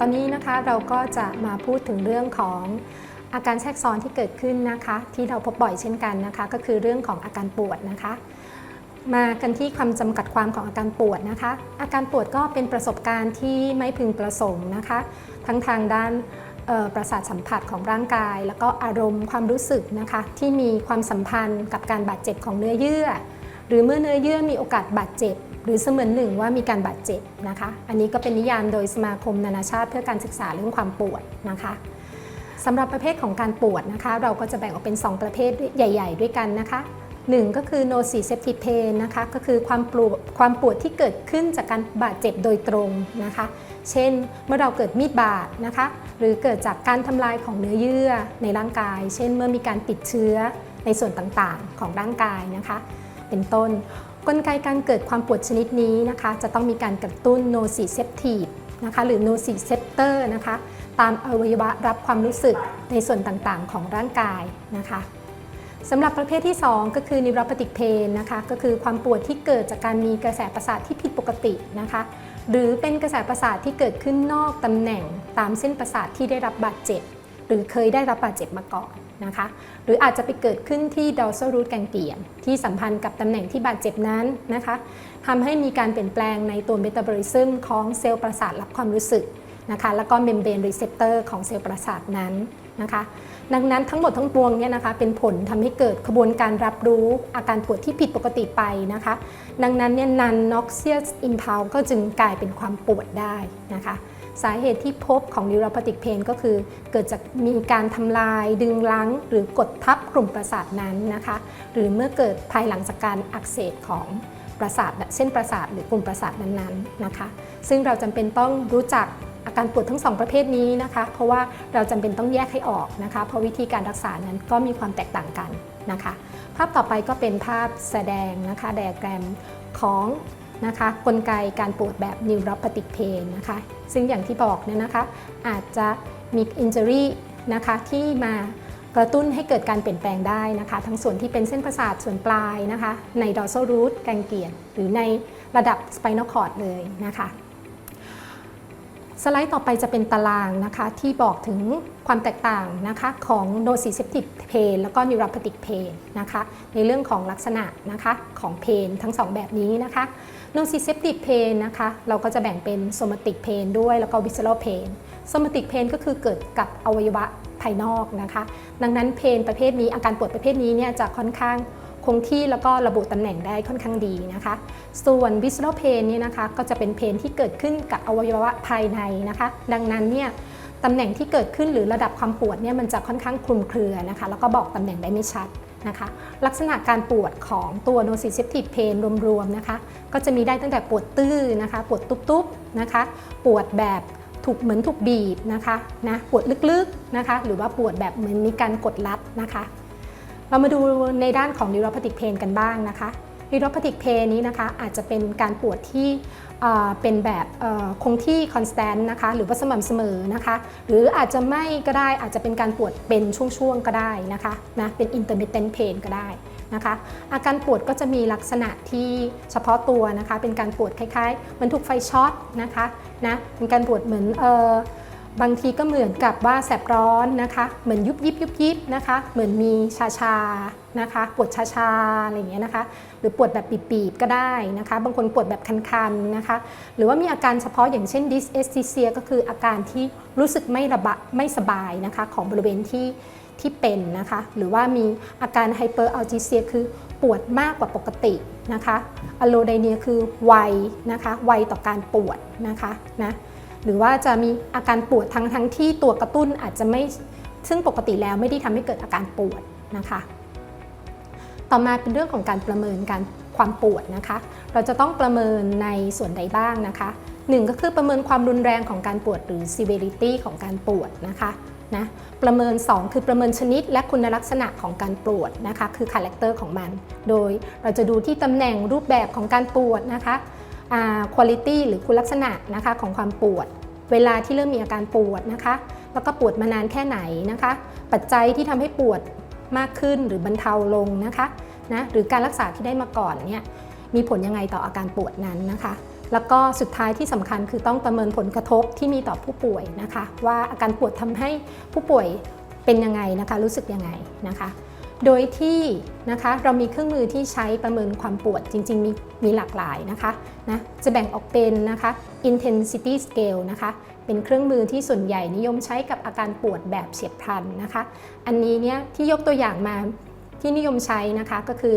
ตอนนี้นะคะเราก็จะมาพูดถึงเรื่องของอาการแทรกซ้อนที่เกิดขึ้นนะคะ ที่เราพบบ่อยเช่นกันนะคะ ก็คือเรื่องของอาการปวดนะคะ มากันที่ความจำกัดความของอาการปวดนะคะ อาการปวดก็เป็นประสบการณ์ที่ไม่พึงประสงค์นะคะ ทั้งทางด้านประสาทสัมผัสของร่างกาย แล้วก็อารมณ์ความรู้สึกนะคะ ที่มีความสัมพันธ์กับการบาดเจ็บของเนื้อเยื่อ หรือเมื่อเนื้อเยื่อมีโอกาสบาดเจ็บ หรือเสมือนหนึ่งว่ามีการบาดเจ็บนะคะ อันนี้ก็เป็นนิยามโดยสมาคมนานาชาติเพื่อการศึกษาเรื่องความปวดนะคะสำหรับประเภทของการปวดนะคะ เราก็จะแบ่งออกเป็น 2 ประเภทใหญ่ ๆ ด้วยกันนะคะ 1 ก็คือ nociceptive pain นะคะก็คือความปวดความปวดที่เกิดขึ้นจากการบาดเจ็บโดยตรงนะคะ เช่นเมื่อเราเกิดมีดบาดนะคะ หรือเกิดจากการทำลายของเนื้อเยื่อในร่างกาย เช่นเมื่อมีการติดเชื้อในส่วนต่างๆของร่างกายนะคะ เป็นต้น กลไกการเกิดความปวดชนิดนี้นะคะ จะต้องมีการกระตุ้น nociceptiv นะคะหรือ nociceptor นะคะ ตามอวัยวะรับความรู้สึกในส่วนต่างๆ ของร่างกายนะคะสำหรับประเภทที่ 2 ก็คือ neuropathic pain นะคะก็คือความปวดที่เกิดจากการมีกระแสประสาทที่ผิดปกตินะคะ หรือเป็นกระแสประสาทที่เกิดขึ้นนอกตำแหน่งตามเส้นประสาทที่ได้รับบาดเจ็บ หรือเคยได้รับบาดเจ็บมาก่อน นะคะ หรืออาจจะไปเกิดขึ้นที่ดอซรูทแกงเกียนที่สัมพันธ์กับตำแหน่งที่บาดเจ็บนั้นนะคะทำให้มีการเปลี่ยนแปลงในตัวเมตาบอลิซึมของเซลล์ประสาทรับความรู้สึกนะคะ แล้วก็เมมเบรนรีเซพเตอร์ของเซลล์ประสาทนั้น นะคะดังนั้นทั้งหมดทั้งปวงเนี่ยนะคะเป็นผลทำให้เกิดขบวนการรับรู้อาการปวดที่ผิดปกติไปนะคะ ดังนั้นเนี่ย non noxious impulse ก็จึงกลายเป็นความปวดได้นะคะ สาเหตุที่พบของ neuropathic pain ก็คือ เกิดจากมีการทำลาย ดึงรั้งหรือกดทับกลุ่มประสาทนั้นนะคะ หรือเมื่อเกิดภายหลังจากการอักเสบของประสาทเส้นประสาทหรือกลุ่มประสาทนั้นๆนะคะ ซึ่งเราจำเป็นต้องรู้จัก อาการปวดทั้งสองประเภทนี้นะคะ เพราะว่าเราจำเป็นต้องแยกให้ออกนะคะ เพราะวิธีการรักษานั้นก็มีความแตกต่างกันนะคะ ภาพต่อไปก็เป็นภาพแสดงนะคะไดอะแกรมของนะคะกลไกการปวดแบบ neuropathic pain นะคะ ซึ่งอย่างที่บอกเนี่ยนะคะ อาจจะมี injury นะคะที่มากระตุ้นให้เกิดการเปลี่ยนแปลงได้นะคะ ทั้งส่วนที่เป็นเส้นประสาทส่วนปลายนะคะ ใน dorsal root ganglion หรือในระดับ spinal cord เลยนะคะ สไลด์ต่อไปจะเป็นตารางนะคะ ที่บอกถึงความแตกต่างนะคะของ nociceptive pain แล้วก็ neuropathic pain นะคะ ในเรื่องของลักษณะนะคะของ pain ทั้งสองแบบนี้นะคะ nociceptive pain นะคะ เราก็จะแบ่งเป็น somatic pain ด้วยแล้วก็ visceral pain somatic pain ก็คือเกิดกับอวัยวะภายนอกนะคะ ดังนั้น pain ประเภทนี้อาการปวดประเภทนี้เนี่ยจะค่อนข้าง คงที่แล้วก็ระบุตำแหน่งได้ค่อนข้างดีนะคะ ส่วน visceral pain เนี่ยนะคะก็จะเป็นเพนที่เกิดขึ้นกับอวัยวะภายในนะคะ ดังนั้นเนี่ยตำแหน่งที่เกิดขึ้นหรือระดับความปวดเนี่ยมันจะค่อนข้างคลุมเครือนะคะ แล้วก็บอกตำแหน่งได้ไม่ชัดนะคะ ลักษณะการปวดของตัว nociceptive pain รวมๆนะคะ ก็จะมีได้ตั้งแต่ปวดตื้อนะคะ ปวดตุ๊บๆนะคะ ปวดแบบถูกเหมือนถูกบีบนะคะนะปวดลึกๆนะคะ หรือว่าปวดแบบเหมือนมีการกดรัดนะคะ เรามาดูในด้านของ neuropathic pain กันบ้างนะคะ neuropathic pain นี้นะคะอาจจะเป็นการปวดที่เป็นแบบคงที่ constant นะคะหรือว่าสม่ำเสมอนะคะ หรืออาจจะไม่ก็ได้อาจจะเป็นการปวดเป็นช่วงๆก็ได้นะคะนะเป็น intermittent pain ก็ได้นะคะอาการปวดก็จะมีลักษณะที่เฉพาะตัวนะคะ เป็นการปวดคล้ายๆเหมือนถูกไฟช็อตนะคะนะเป็นการปวดเหมือนเออ บางทีก็เหมือนกับว่าแสบร้อนนะคะ เหมือนยุบยิบยุบยิบนะคะ เหมือนมีชาชานะคะ ปวดชาชาอะไรอย่างเงี้ยนะคะ หรือปวดแบบปีบๆก็ได้นะคะ บางคนปวดแบบคันๆนะคะ หรือว่ามีอาการเฉพาะอย่างเช่น dyesthesia ก็คืออาการที่รู้สึกไม่ระบะไม่สบายนะคะของบริเวณที่ที่เป็นนะคะ หรือว่ามีอาการ hyperalgesia คือปวดมากกว่าปกตินะคะ allodynia คือไวนะคะ ไวต่อการปวดนะคะนะ หรือว่าจะมีอาการปวดทั้งทั้งที่ตัวกระตุ้นอาจจะไม่ซึ่งปกติแล้วไม่ได้ทำให้เกิดอาการปวดนะคะ ต่อมาเป็นเรื่องของการประเมินการความปวดนะคะ เราจะต้องประเมินในส่วนใดบ้างนะคะหนึ่งก็คือประเมินความรุนแรงของการปวดหรือ severity ของการปวดนะคะนะประเมิน 2 คือประเมินชนิดและคุณลักษณะของการปวดนะคะ คือคาแรคเตอร์ของมัน โดยเราจะดูที่ตำแหน่งรูปแบบของการปวดนะคะ คุณภาพหรือคุณลักษณะนะคะของความปวด เวลาที่เริ่มมีอาการปวดนะคะ แล้วก็ปวดมานานแค่ไหนนะคะ ปัจจัยที่ทำให้ปวดมากขึ้นหรือบรรเทาลงนะคะนะหรือการรักษาที่ได้มาก่อนเนี่ยมีผลยังไงต่ออาการปวดนั้นนะคะ แล้วก็สุดท้ายที่สำคัญคือต้องประเมินผลกระทบที่มีต่อผู้ป่วยนะคะ ว่าอาการปวดทำให้ผู้ป่วยเป็นยังไงนะคะ รู้สึกยังไงนะคะ โดยที่นะคะเรามีเครื่องมือที่ใช้ประเมินความปวดจริง ๆ มีมีหลากหลายนะคะนะจะแบ่งออกเป็นนะคะ intensity scale นะคะเป็นเครื่องมือที่ส่วนใหญ่นิยมใช้กับอาการปวดแบบเฉียบพลันนะคะ อันนี้เนี่ยที่ยกตัวอย่างมาที่นิยมใช้นะคะก็คือ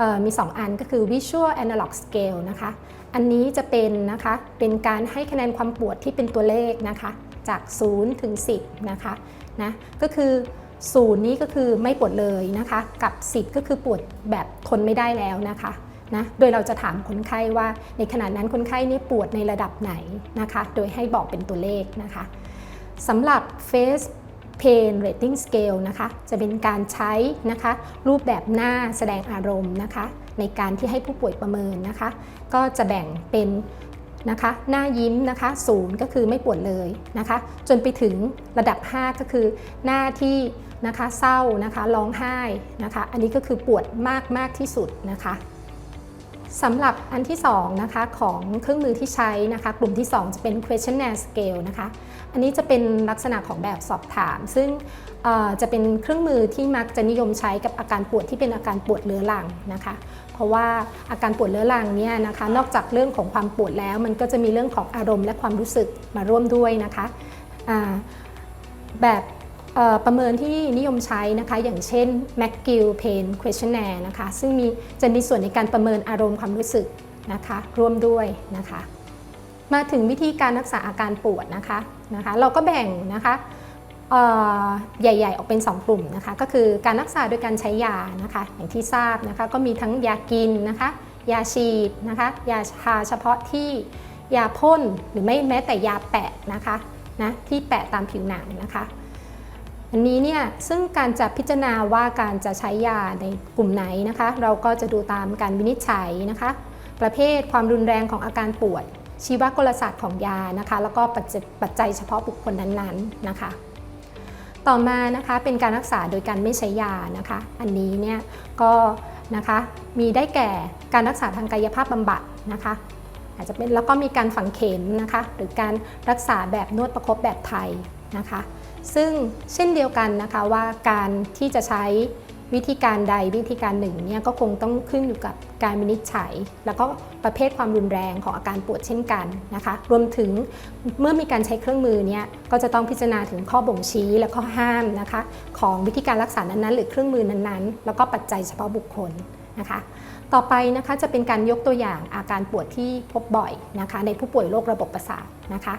ออมี 2 อันก็คือ visual analog scale นะคะ อันนี้จะเป็นนะคะเป็นการให้คะแนนความปวดที่เป็นตัวเลขนะคะจาก 0 ถึง 10 นะคะนะก็คือ ศูนย์นี้ก็คือไม่ปวดเลยนะคะ กับ 10 ก็คือปวดแบบทนไม่ได้แล้วนะคะนะโดยเราจะถามคนไข้ว่าในขณะนั้นคนไข้นี่ปวดในระดับไหนนะคะ โดยให้บอกเป็นตัวเลขนะคะสำหรับ face pain rating scale นะคะ จะเป็นการใช้นะคะ รูปแบบหน้าแสดงอารมณ์นะคะ ในการที่ให้ผู้ป่วยประเมินนะคะ ก็จะแบ่งเป็นนะคะหน้ายิ้มนะคะศูนย์ก็คือไม่ปวดเลยนะคะ จนไปถึงระดับ 5 ก็คือหน้าที่ นะคะ เศร้านะคะร้องไห้นะคะ อันนี้ก็คือปวดมากมากที่สุดนะคะสำหรับอันที่2นะคะของเครื่องมือที่ใช้นะคะ กลุ่มที่ 2 จะเป็น questionnaire scale นะคะ อันนี้จะเป็นลักษณะของแบบสอบถาม ซึ่งจะเป็นเครื่องมือที่มักจะนิยมใช้กับอาการปวดที่เป็นอาการปวดเรื้อรังนะคะ เพราะว่าอาการปวดเรื้อรังเนี่ยนะคะ นอกจากเรื่องของความปวดแล้ว มันก็จะมีเรื่องของอารมณ์และความรู้สึกมาร่วมด้วยนะคะแบบ ประเมินที่นิยมใช้นะคะ อย่างเช่น McGill Pain Questionnaire นะคะ ซึ่งมีจะมีส่วนในการประเมินอารมณ์ความรู้สึกนะคะร่วมด้วยนะคะ มาถึงวิธีการรักษาอาการปวดนะคะนะคะ เราก็แบ่งนะคะใหญ่ ๆ ออกเป็น 2 กลุ่มนะคะ ก็คือการรักษาโดยการใช้ยานะคะ อย่างที่ทราบนะคะ ก็มีทั้งยากินนะคะ ยาฉีดนะคะ ยาทาเฉพาะที่ยาพ่นหรือไม่แม้แต่ยาแปะนะคะนะที่แปะตามผิวหนังนะคะ อันนี้เนี่ยซึ่งการจะพิจารณาว่าการจะใช้ยาในกลุ่มไหนนะคะ เราก็จะดูตามการวินิจฉัยนะคะ ประเภทความรุนแรงของอาการปวด ชีวกลศาสตร์ของยานะคะ แล้วก็ปัจจัยปัจจัยเฉพาะบุคคลนั้นๆนะคะ ต่อมานะคะเป็นการรักษาโดยการไม่ใช้ยานะคะ อันนี้เนี่ยก็นะคะมีได้แก่การรักษาทางกายภาพบำบัดนะคะอาจจะเป็นแล้วก็มีการฝังเข็มนะคะ หรือการรักษาแบบนวดประคบแบบไทยนะคะ ซึ่งเช่นเดียวกันนะคะว่าการที่จะใช้วิธีการใดวิธีการหนึ่งเนี่ยก็คงต้องขึ้นอยู่กับการวินิจฉัย แล้วก็ประเภทความรุนแรงของอาการปวดเช่นกันนะคะรวมถึงเมื่อมีการใช้เครื่องมือเนี่ยก็จะต้องพิจารณาถึงข้อบ่งชี้และข้อห้ามนะคะของวิธีการรักษานั้นๆ หรือเครื่องมือนั้นๆ แล้วก็ปัจจัยเฉพาะบุคคลนะคะต่อไปนะคะจะเป็นการยกตัวอย่างอาการปวดที่พบบ่อยนะคะในผู้ป่วยโรคระบบประสาทนะคะ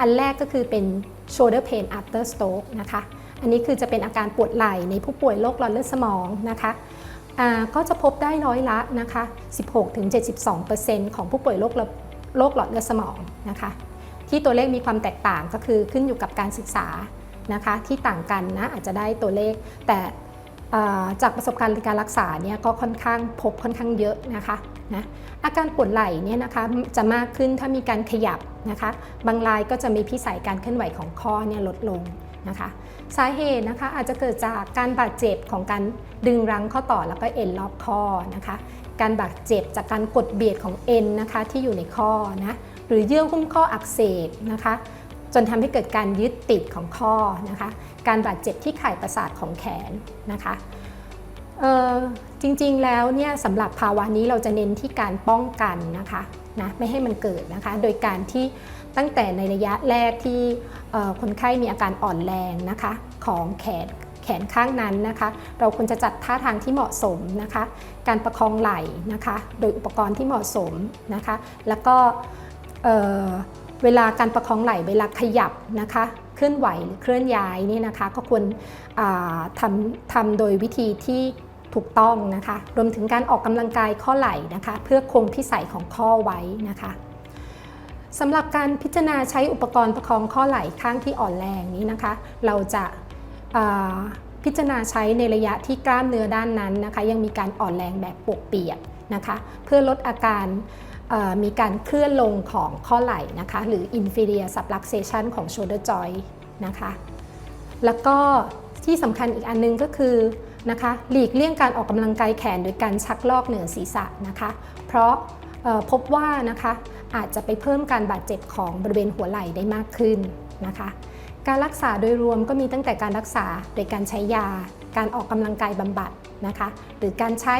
อันแรกก็คือเป็น shoulder pain after stroke นะคะ อันนี้คือจะเป็นอาการปวดไหล่ในผู้ป่วยโรคหลอดเลือดสมองนะคะก็จะพบได้ร้อยละนะคะ 16-72%ของผู้ป่วยโรคโรคหลอดเลือดสมองนะคะ ที่ตัวเลขมีความแตกต่างก็คือขึ้นอยู่กับการศึกษานะคะที่ต่างกันนะอาจจะได้ตัวเลข แต่จากประสบการณ์ในการรักษาเนี่ยก็ค่อนข้างพบค่อนข้างเยอะนะคะ นะอาการปวดไหล่เนี่ยนะคะจะมากขึ้นถ้ามีการขยับนะคะบางรายก็จะมีพิสัยการเคลื่อนไหวของข้อเนี่ยลดลงนะคะสาเหตุนะคะอาจจะเกิดจากการบาดเจ็บของการดึงรั้งข้อต่อแล้วก็เอ็นรอบข้อนะคะการบาดเจ็บจากการกดเบียดของเอ็นนะคะที่อยู่ในข้อนะหรือเยื่อหุ้มข้ออักเสบนะคะจนทำให้เกิดการยึดติดของข้อนะคะการบาดเจ็บที่ไข่ประสาทของแขนนะคะ จริงๆแล้วเนี่ยสำหรับภาวะนี้เราจะเน้นที่การป้องกันนะคะนะไม่ให้มันเกิดนะคะ โดยการที่ตั้งแต่ในระยะแรกที่คนไข้มีอาการอ่อนแรงนะคะของแขนแขนข้างนั้นนะคะ เราควรจะจัดท่าทางที่เหมาะสมนะคะ การประคองไหล่นะคะ โดยอุปกรณ์ที่เหมาะสมนะคะ แล้วก็เเวลาการประคองไหล่เวลาขยับนะคะ เคลื่อนไหวหรือเคลื่อนย้ายนี่นะคะ ก็ควรทำทำโดยวิธีที่ ถูกต้องนะคะ รวมถึงการออกกำลังกายข้อไหล่นะคะ เพื่อคงพิสัยของข้อไว้นะคะสำหรับการพิจารณาใช้อุปกรณ์ประคองข้อไหล่ข้างที่อ่อนแรงนี้นะคะ เราจะาพิจารณาใช้ในระยะที่กล้ามเนื้อด้านนั้นนะคะ ยังมีการอ่อนแรงแบบปวกเปียกนะคะ เพื่อลดอาการมีการเคลื่อนลงของข้อไหล่นะคะ หรือ inferior subluxation ของ shoulder joint นะคะ แล้วก็ที่สำคัญอีกอันนึงก็คือ นะคะ หลีกเลี่ยงการออกกำลังกายแขนโดยการชักลอกเหนือศีรษะนะคะ เพราะพบว่านะคะอาจจะไปเพิ่มการบาดเจ็บของบริเวณหัวไหล่ได้มากขึ้นนะคะ การรักษาโดยรวมก็มีตั้งแต่การรักษาโดยการใช้ยา การออกกำลังกายบำบัดนะคะ หรือการใช้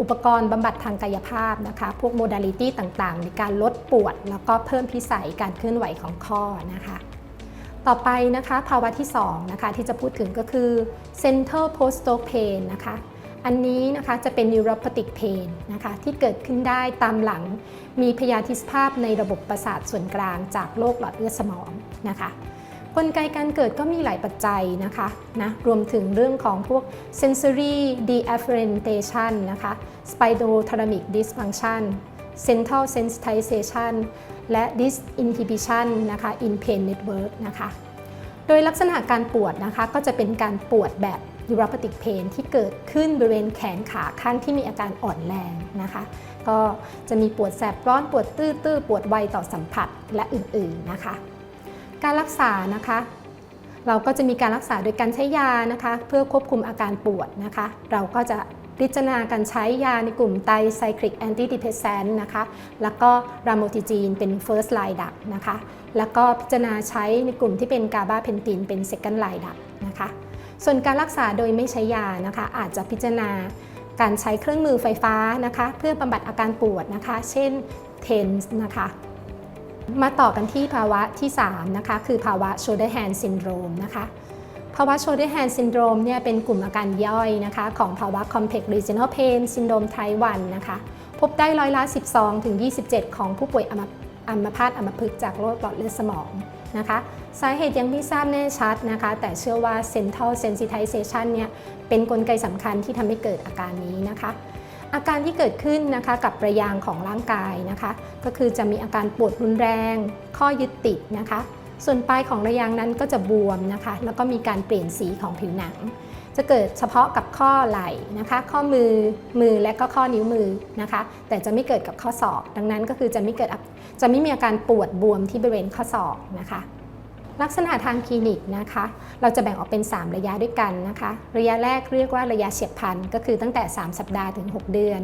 อุปกรณ์บำบัดทางกายภาพนะคะ พวกโมดาลิตี้ต่างๆ ในการลดปวด แล้วก็เพิ่มพิสัยการเคลื่อนไหวของข้อนะคะ ต่อไปนะคะภาวะที่2นะคะที่จะพูดถึงก็คือ central postal pain นะคะอันนี้นะคะจะเป็น neuropathic pain นะคะที่เกิดขึ้นได้ตามหลังมีพยาธิสภาพในระบบประสาทส่วนกลางจากโรคหลอดเลือดสมองนะคะกลไกการเกิดก็มีหลายปัจจัยนะคะนะรวมถึงเรื่องของพวก sensory deafferentation นะคะ spinothalamic dysfunction central sensitization และ disinhibition นะคะ in pain network นะคะ โดยลักษณะการปวดนะคะก็จะเป็นการปวดแบบ neuropathic pain ที่เกิดขึ้นบริเวณแขนขาข้างที่มีอาการอ่อนแรงนะคะ ก็จะมีปวดแสบร้อนปวดตื้อๆ ปวดไวต่อสัมผัสและอื่นๆนะคะ การรักษานะคะเราก็จะมีการรักษาโดยการใช้ยานะคะ เพื่อควบคุมอาการปวดนะคะ เราก็จะ พิจารณาการใช้ยาในกลุ่มไตไซคลิกแอนติดิเพสแซนนะคะ แล้วก็รามโมติจีนเป็น first line ดักนะคะ แล้วก็พิจารณาใช้ในกลุ่มที่เป็นกาบาเพนตินเป็น second line ดักนะคะ ส่วนการรักษาโดยไม่ใช้ยานะคะ อาจจะพิจารณาการใช้เครื่องมือไฟฟ้านะคะ เพื่อบำบัดอาการปวดนะคะ เช่น TENS นะคะมาต่อกันที่ภาวะที่ 3 นะคะ คือภาวะ shoulder hand syndrome นะคะ ภาวะ shoulder hand syndrome เนี่ยเป็นกลุ่มอาการย่อยนะคะของภาวะ complex regional pain syndrome type 1นะคะ พบได้ร้อยละ 12 ถึง 27 ของผู้ป่วยอัมอัมพาตอัมพฤกษ์จากโรคหลอดเลือดสมองนะคะ สาเหตุยังไม่ทราบแน่ชัดนะคะ แต่เชื่อว่า central sensitization เนี่ยเป็นนกลไกสำคัญที่ทำให้เกิดอาการนี้นะคะ อาการที่เกิดขึ้นนะคะกับระยางของร่างกายนะคะ ก็คือจะมีอาการปวดรุนแรง ข้อยึดติดนะคะ ส่วนปลายของระยางนั้นก็จะบวมนะคะ แล้วก็มีการเปลี่ยนสีของผิวหนัง จะเกิดเฉพาะกับข้อไหล่นะคะ ข้อมือมือและก็ข้อนิ้วมือนะคะ แต่จะไม่เกิดกับข้อศอก ดังนั้นก็คือจะไม่เกิดจะไม่มีอาการปวดบวมที่บริเวณข้อศอกนะคะลักษณะทางคลินิกนะคะ เราจะแบ่งออกเป็น 3 ระยะด้วยกันนะคะ ระยะแรกเรียกว่าระยะเฉียบพลันก็คือตั้งแต่ 3 สัปดาห์ถึง 6 เดือน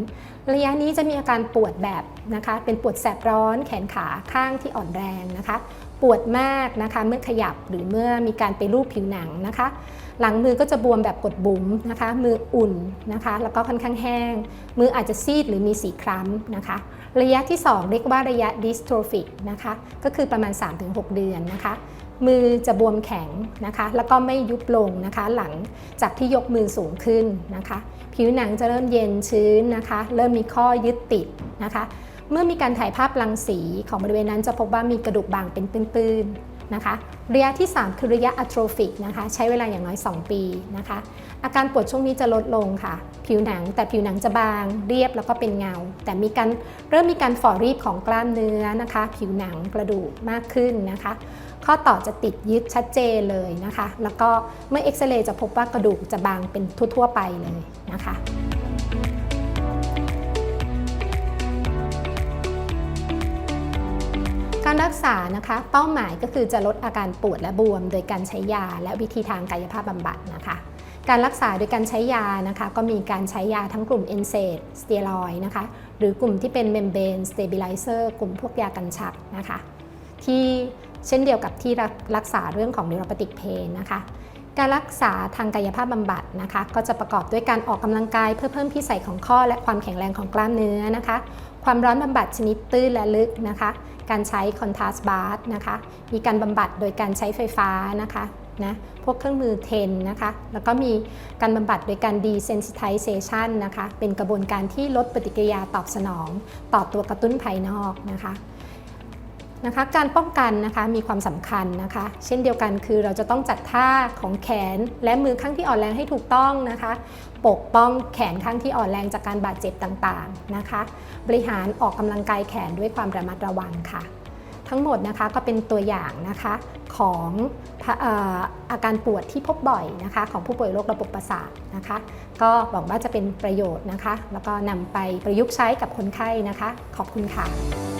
ระยะนี้จะมีอาการปวดแบบนะคะ เป็นปวดแสบร้อนแขนขาข้างที่อ่อนแรงนะคะ ปวดมากนะคะเมื่อขยับหรือเมื่อมีการไปรูปผิวหนังนะคะ หลังมือก็จะบวมแบบกดบุ๋มนะคะ มืออุ่นนะคะ แล้วก็ค่อนข้างแห้ง มืออาจจะซีดหรือมีสีคล้ำนะคะ ระยะที่ 2 เรียกว่าระยะดิสโทรฟิกนะคะก็คือประมาณ 3-6 เดือนนะคะ มือจะบวมแข็งนะคะ แล้วก็ไม่ยุบลงนะคะ หลังจากที่ยกมือสูงขึ้นนะคะ ผิวหนังจะเริ่มเย็นชื้นนะคะ เริ่มมีข้อยึดติดนะคะ เมื่อมีการถ่ายภาพรังสีของบริเวณนั้นจะพบว่ามีกระดูกบางเป็นปื้นๆนะคะ ระยะที่ 3 คือระยะอะโทรฟิกนะคะ ใช้เวลาอย่างน้อย 2 ปีนะคะ อาการปวดช่วงนี้จะลดลงค่ะ ผิวหนังแต่ผิวหนังจะบาง เรียบแล้วก็เป็นเงา แต่มีการเริ่มมีการฝ่อรีบของกล้ามเนื้อนะคะ ผิวหนังกระดูกมากขึ้นนะคะ ข้อต่อจะติดยึดชัดเจนเลยนะคะ แล้วก็เมื่อเอ็กซเรย์จะพบว่ากระดูกจะบางเป็นทั่ว ๆ ไปเลยนะคะ รรักษานะคะ เป้าหมายก็คือจะลดอาการปวดและบวม โดยการใช้ยาและวิธีทางกายภาพบำบัดนะคะ การรักษาโดยการใช้ยานะคะ ก็มีการใช้ยาทั้งกลุ่ม NSAID สเตียรอยนะคะ หรือกลุ่มที่เป็น Membrane Stabilizer กลุ่มพวกยากันชักนะคะ ที่เช่นเดียวกับที่รักษาเรื่องของ neuropathic pain นะคะการรักษาทางกายภาพบำบัดนะคะ ก็จะประกอบด้วยการออกกำลังกายเพื่อเพิ่มพิสัยของข้อและความแข็งแรงของกล้ามเนื้อนะคะ ความร้อนบำบัดชนิดตื้นและลึกนะคะ การใช้คอนทราสต์บาร์นะคะ มีการบำบัดโดยการใช้ไฟฟ้านะคะนะพวกเครื่องมือเทนนะคะ แล้วก็มีการบำบัดโดยการ desensitization นะคะ เป็นกระบวนการที่ลดปฏิกิริยาตอบสนอง ต่อตัวกระตุ้นภายนอกนะคะ นะคะการป้องกันนะคะมีความสำคัญนะคะ เช่นเดียวกันคือเราจะต้องจัดท่าของแขนและมือข้างที่อ่อนแรงให้ถูกต้องนะคะ ปกป้องแขนข้างที่อ่อนแรงจากการบาดเจ็บต่างๆนะคะ บริหารออกกำลังกายแขนด้วยความระมัดระวังค่ะ ทั้งหมดนะคะก็เป็นตัวอย่างนะคะของเอ่ออาการปวดที่พบบ่อยนะคะของผู้ป่วยโรคระบบประสาทนะคะ ก็หวังว่าจะเป็นประโยชน์นะคะ แล้วก็นำไปประยุกต์ใช้กับคนไข้นะคะ ขอบคุณค่ะ